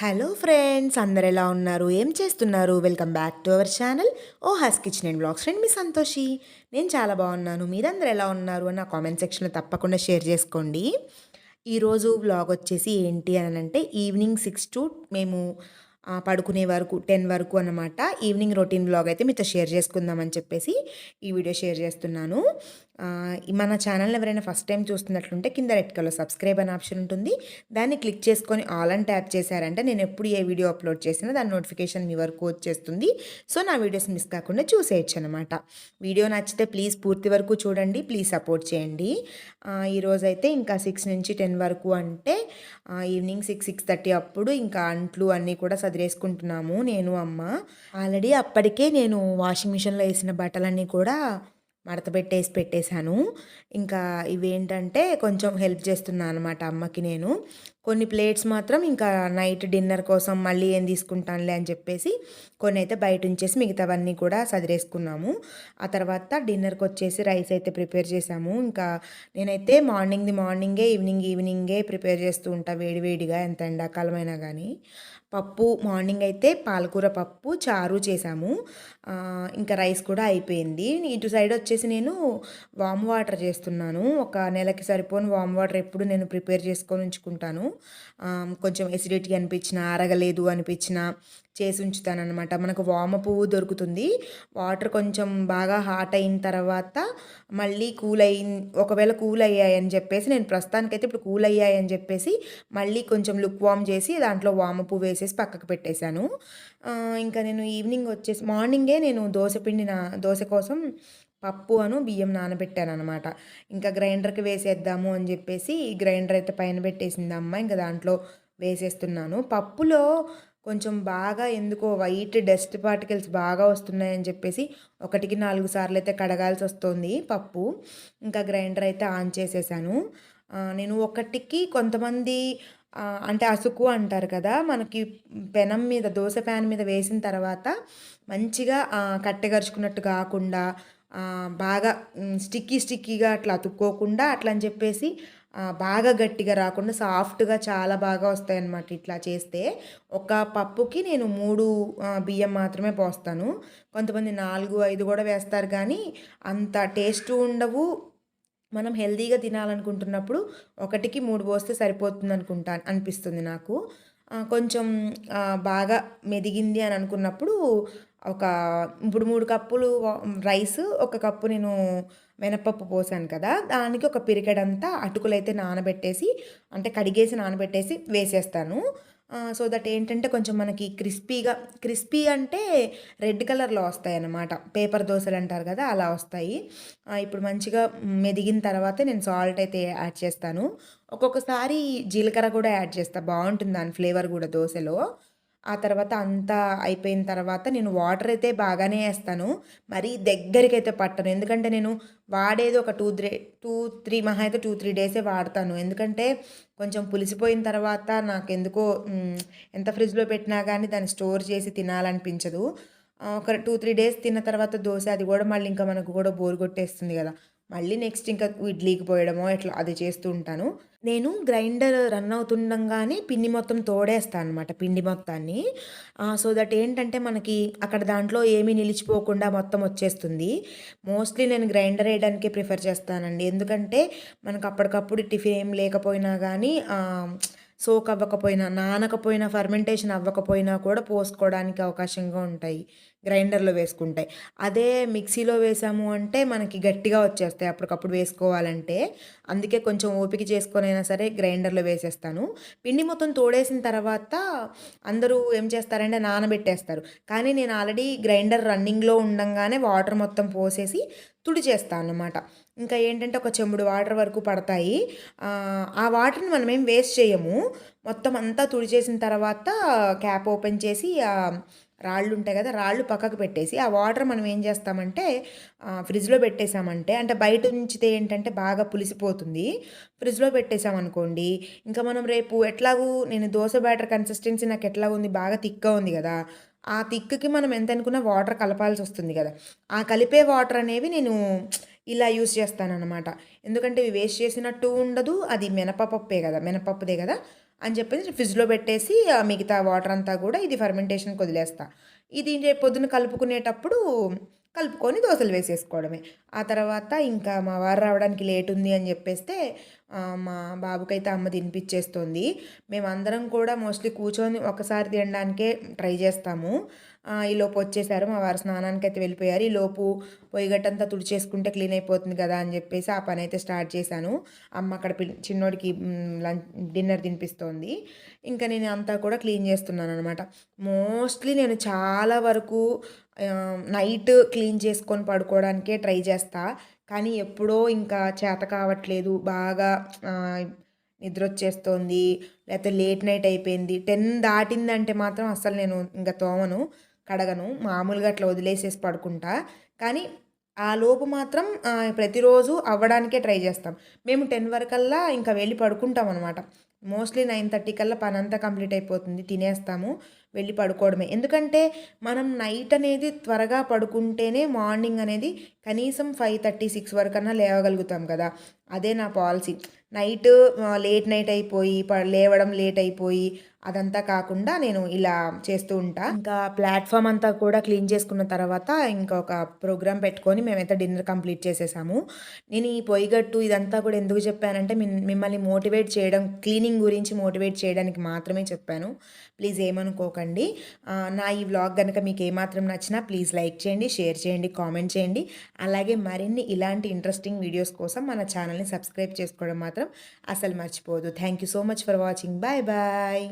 Hello friends అందరు ఎలా ఉన్నారు? ఏం చేస్తున్నారు? Welcome back to our channel ఓ హస్ కిచెన్ అండ్ బ్లాగ్స్. ఫ్రెండ్ మీ సంతోషి. నేను చాలా బాగున్నాను. మీరందరూ ఎలా ఉన్నారు? అని నా కామెంట్ సెక్షన్లో తప్పకుండా షేర్ చేసుకోండి. ఈరోజు బ్లాగ్ వచ్చేసి ఏంటి అని అంటే ఈవినింగ్ సిక్స్ టు మేము పడుకునే వరకు టెన్ వరకు అన్నమాట ఈవినింగ్ రొటీన్ బ్లాగ్ అయితే మీతో షేర్ చేసుకుందామని చెప్పేసి ఈ వీడియో షేర్ చేస్తున్నాను. మన ఛానల్ ఎవరైనా ఫస్ట్ టైం చూస్తున్నట్లుంటే కింద రెడ్ కలర్ సబ్స్క్రైబ్ అనే ఆప్షన్ ఉంటుంది. దాన్ని క్లిక్ చేసుకొని ఆల్ అని ట్యాప్ చేశారంటే నేను ఎప్పుడు ఏ వీడియో అప్లోడ్ చేసినా దాని నోటిఫికేషన్ మీ వరకు వచ్చేస్తుంది. సో నా వీడియోస్ మిస్ కాకుండా చూసేయచ్చు అనమాట వీడియో నచ్చితే ప్లీజ్ పూర్తి వరకు చూడండి ప్లీజ్ సపోర్ట్ చేయండి. ఈరోజైతే ఇంకా సిక్స్ నుంచి టెన్ వరకు అంటే ఈవినింగ్ సిక్స్ సిక్స్ థర్టీ అప్పుడు ఇంకా అంట్లు అన్నీ కూడా సదిరేసుకుంటున్నాము నేను అమ్మ. ఆల్రెడీ అప్పటికే నేను వాషింగ్ మిషన్లో వేసిన బట్టలన్నీ కూడా మడత పెట్టేసి పెట్టేశాను. ఇంకా ఇవేంటంటే కొంచెం హెల్ప్ చేస్తున్నాను అనమాట అమ్మకి నేను. కొన్ని ప్లేట్స్ మాత్రం ఇంకా నైట్ డిన్నర్ కోసం మళ్ళీ ఏం తీసుకుంటానులే అని చెప్పేసి కొన్ని అయితే బయట ఉంచేసి మిగతావన్నీ కూడా సదిరేసుకున్నాము. ఆ తర్వాత డిన్నర్కి వచ్చేసి రైస్ అయితే ప్రిపేర్ చేసాము. ఇంకా నేనైతే మార్నింగ్ది మార్నింగే ఈవినింగ్ ఈవినింగే ప్రిపేర్ చేస్తూ ఉంటా వేడివేడిగా ఎంత ఎండాకాలమైనా కానీ పప్పు మార్నింగ్ అయితే పాలకూర పప్పు చారు చేసాము. ఇంకా రైస్ కూడా అయిపోయింది. ఇటు సైడ్ వచ్చేసి నేను వామ్ వాటర్ చేస్తున్నాను. ఒక నెలకి సరిపోని వామ్ వాటర్ ఎప్పుడు నేను ప్రిపేర్ చేసుకొని ఉంచుకుంటాను. ఆ, కొంచెం ఎసిడిటీ అనిపించిన అరగలేదు అనిపించిన చేసి ఉంచుతాను అనమాట మనకు వామ పువ్వు దొరుకుతుంది. వాటర్ కొంచెం బాగా హాట్ అయిన తర్వాత మళ్ళీ కూల్ అయిన ఒకవేళ కూల్ అయ్యాయని చెప్పేసి నేను ప్రస్తుతానికైతే ఇప్పుడు కూల్ అయ్యాయని చెప్పేసి మళ్ళీ కొంచెం లుక్ వామ్ చేసి దాంట్లో వామ పువ్వు వేసేసి పక్కకు పెట్టేశాను. ఇంకా నేను ఈవినింగ్ వచ్చేసి మార్నింగే నేను దోశ పిండి నా దోశ కోసం పప్పు అను బియ్యం నానబెట్టాను అనమాట ఇంకా గ్రైండర్కి వేసేద్దాము అని చెప్పేసి ఈ గ్రైండర్ అయితే పైన పెట్టేసింది అమ్మ. ఇంకా దాంట్లో వేసేస్తున్నాను. పప్పులో కొంచెం బాగా ఎందుకో వైట్ డస్ట్ పార్టికల్స్ బాగా వస్తున్నాయని చెప్పేసి ఒకటికి నాలుగు సార్లు అయితే కడగాల్సి వస్తుంది పప్పు. ఇంకా గ్రైండర్ అయితే ఆన్ చేసేసాను. నేను ఒకటికి కొంతమంది అంటే అసుకు అంటారు కదా మనకి పెనం మీద దోశ ప్యాన్ మీద వేసిన తర్వాత మంచిగా కట్టెగరుచుకున్నట్టు కాకుండా బాగా స్టిక్కీ స్టిక్కీగా అట్లా అతుక్కోకుండా అట్లా అని చెప్పేసి బాగా గట్టిగా రాకుండా సాఫ్ట్గా చాలా బాగా వస్తాయి అన్నమాట ఇట్లా చేస్తే. ఒక పప్పుకి నేను మూడు బియ్యం మాత్రమే పోస్తాను. కొంతమంది నాలుగు ఐదు కూడా వేస్తారు కానీ అంత టేస్ట్ ఉండవు. మనం హెల్తీగా తినాలనుకుంటున్నప్పుడు ఒకటికి మూడు పోస్తే సరిపోతుంది అనుకుంటా అనిపిస్తుంది నాకు. కొంచెం బాగా మెదిగింది అని అనుకున్నప్పుడు ఒక ఇప్పుడు మూడు కప్పులు రైస్ ఒక కప్పు నేను మినపప్పు పోసాను కదా దానికి ఒక పిరికెడంతా అటుకులు అయితే నానబెట్టేసి అంటే కడిగేసి నానబెట్టేసి వేసేస్తాను. సో దట్ ఏంటంటే కొంచెం మనకి క్రిస్పీగా క్రిస్పీ అంటే రెడ్ కలర్లో వస్తాయి అన్నమాట పేపర్ దోశలు అంటారు కదా అలా వస్తాయి. ఇప్పుడు మంచిగా మెదిగిన తర్వాత నేను సాల్ట్ అయితే యాడ్ చేస్తాను. ఒక్కొక్కసారి జీలకర్ర కూడా యాడ్ చేస్తా బాగుంటుంది దాని ఫ్లేవర్ కూడా దోశలో. ఆ తర్వాత అంతా అయిపోయిన తర్వాత నేను వాటర్ అయితే బాగానే వేస్తాను. మరీ దగ్గరికి అయితే పట్టను. ఎందుకంటే నేను వాడేది ఒక టూ త్రీ టూ త్రీ మహా అయితే టూ త్రీ డేసే వాడతాను. ఎందుకంటే కొంచెం పులిసిపోయిన తర్వాత నాకు ఎందుకో ఎంత ఫ్రిడ్జ్లో పెట్టినా కానీ దాన్ని స్టోర్ చేసి తినాలనిపించదు. ఒక టూ త్రీ డేస్ తిన్న తర్వాత దోశ అది కూడా మళ్ళీ ఇంకా మనకు కూడా బోర్ కొట్టేస్తుంది కదా. మళ్ళీ నెక్స్ట్ ఇంకా ఇడ్లీకి పోయడమో ఇట్లా అది చేస్తూ ఉంటాను. నేను గ్రైండర్ రన్ అవుతుండగానే పిండి మొత్తం తోడేస్తాను అనమాట పిండి మొత్తాన్ని. సో దట్ ఏంటంటే మనకి అక్కడ దాంట్లో ఏమీ నిలిచిపోకుండా మొత్తం వచ్చేస్తుంది. మోస్ట్లీ నేను గ్రైండర్ వేయడానికే ప్రిఫర్ చేస్తానండి. ఎందుకంటే మనకు అప్పటికప్పుడు టిఫిన్ ఏం లేకపోయినా కానీ సోక్ అవ్వకపోయినా నానకపోయినా ఫర్మెంటేషన్ అవ్వకపోయినా కూడా పోసుకోవడానికి అవకాశంగా ఉంటాయి. గ్రైండర్లో వేసుకుంటాయి. అదే మిక్సీలో వేసాము అంటే మనకి గట్టిగా వచ్చేస్తాయి. అప్పటికప్పుడు వేసుకోవాలంటే అందుకే కొంచెం ఓపిక చేసుకొనైనా సరే గ్రైండర్లో వేసేస్తాను. పిండి మొత్తం తోడేసిన తర్వాత అందరూ ఏం చేస్తారంటే నానబెట్టేస్తారు. కానీ నేను ఆల్రెడీ గ్రైండర్ రన్నింగ్లో ఉండంగానే వాటర్ మొత్తం పోసేసి తుడి చేస్తాను అన్నమాట ఇంకా ఏంటంటే ఒక చెంబుడు వాటర్ వరకు పడతాయి. ఆ, వాటర్ని మనం ఏం వేస్ట్ చేయము. మొత్తం అంతా తుడి చేసిన తర్వాత క్యాప్ ఓపెన్ చేసి రాళ్ళు ఉంటాయి కదా రాళ్ళు పక్కకు పెట్టేసి ఆ వాటర్ మనం ఏం చేస్తామంటే ఫ్రిడ్జ్లో పెట్టేసామంటే అంటే బయట ఉంచితే ఏంటంటే బాగా పులిసిపోతుంది. ఫ్రిడ్జ్లో పెట్టేసామనుకోండి ఇంకా మనం రేపు ఎట్లాగూ నేను దోశ బ్యాటర్ కన్సిస్టెన్సీ నాకు ఎట్లా ఉంది బాగా థిక్గా ఉంది కదా ఆ థిక్కి మనం ఎంత అనుకున్నా వాటర్ కలపాల్సి వస్తుంది కదా. ఆ కలిపే వాటర్ అనేవి నేను ఇలా యూస్ చేస్తానన్నమాట. ఎందుకంటే ఇవి వేస్ట్ చేసినట్టు ఉండదు అది మినపపప్పే కదా మినపప్పుదే కదా. అని చెప్పేసి ఫ్రిడ్జ్లో పెట్టేసి ఆ మిగతా వాటర్ అంతా కూడా ఇది ఫర్మెంటేషన్కి వదిలేస్తా. ఇది పొద్దున కలుపుకునేటప్పుడు కలుపుకొని దోశలు వేసేసుకోవడమే. ఆ తర్వాత ఇంకా మా వారు రావడానికి లేట్ ఉంది అని చెప్పేస్తే మా బాబుకైతే అమ్మ తినిపించేస్తుంది మేమందరం కూడా మోస్ట్లీ కూర్చొని ఒకసారి తినడానికే ట్రై చేస్తాము. ఈలోపు ఈ వచ్చేసారు మా వారు స్నానానికి అయితే వెళ్ళిపోయారు. ఈ లోపు పొయ్యి తుడిచేసుకుంటే క్లీన్ అయిపోతుంది కదా అని చెప్పేసి ఆ పని అయితే స్టార్ట్ చేశాను. అమ్మ అక్కడ చిన్నోడికి లంచ్ డిన్నర్ తినిపిస్తోంది. ఇంకా నేను అంతా కూడా క్లీన్ చేస్తున్నాను అనమాట మోస్ట్లీ నేను చాలా వరకు నైట్ క్లీన్ చేసుకొని పడుకోవడానికే ట్రై చేస్తా. కానీ ఎప్పుడో ఇంకా చేత కావట్లేదు. బాగా నిద్ర వచ్చేస్తోంది లేకపోతే లేట్ నైట్ అయిపోయింది. టెన్ దాటిందంటే మాత్రం అస్సలు నేను ఇంకా తోమను కడగను. మామూలుగా అట్లా వదిలేసేసి పడుకుంటా. కానీ ఆ లోపు మాత్రం ప్రతిరోజు అవ్వడానికే ట్రై చేస్తాం. మేము టెన్ వరకల్లా ఇంకా వెళ్ళి పడుకుంటాం అనమాట మోస్ట్లీ నైన్ థర్టీ కల్లా పని అంతా కంప్లీట్ అయిపోతుంది. తినేస్తాము. వెళ్ళి పడుకోవడమే. ఎందుకంటే మనం నైట్ అనేది త్వరగా పడుకుంటేనే మార్నింగ్ అనేది కనీసం ఫైవ్ థర్టీ సిక్స్ వరకు అన్నా లేవగలుగుతాం కదా. అదే నా పాలసీ. నైట్ లేట్ నైట్ అయిపోయి ప లేవడం లేట్ అయిపోయి అదంతా కాకుండా నేను ఇలా చేస్తూ ఉంటా. ఇంకా ప్లాట్ఫామ్ అంతా కూడా క్లీన్ చేసుకున్న తర్వాత ఇంకొక ప్రోగ్రామ్ పెట్టుకొని మేమైతే డిన్నర్ కంప్లీట్ చేసేసాము. నేను ఈ పొయ్యిగట్టు ఇదంతా కూడా ఎందుకు చెప్పానంటే మిమ్మల్ని మోటివేట్ చేయడం క్లీనింగ్ గురించి మోటివేట్ చేయడానికి మాత్రమే చెప్పాను. ప్లీజ్ ఏమనుకోకండి. నా ఈ వ్లాగ్ కనుక మీకు ఏమాత్రం నచ్చినా ప్లీజ్ లైక్ చేయండి షేర్ చేయండి కామెంట్ చేయండి. అలాగే మరిన్ని ఇలాంటి ఇంట్రెస్టింగ్ వీడియోస్ కోసం మన ఛానల్ని సబ్స్క్రైబ్ చేసుకోవడం మాత్రం అసలు మర్చిపోదు thank you so much for watching. Bye bye.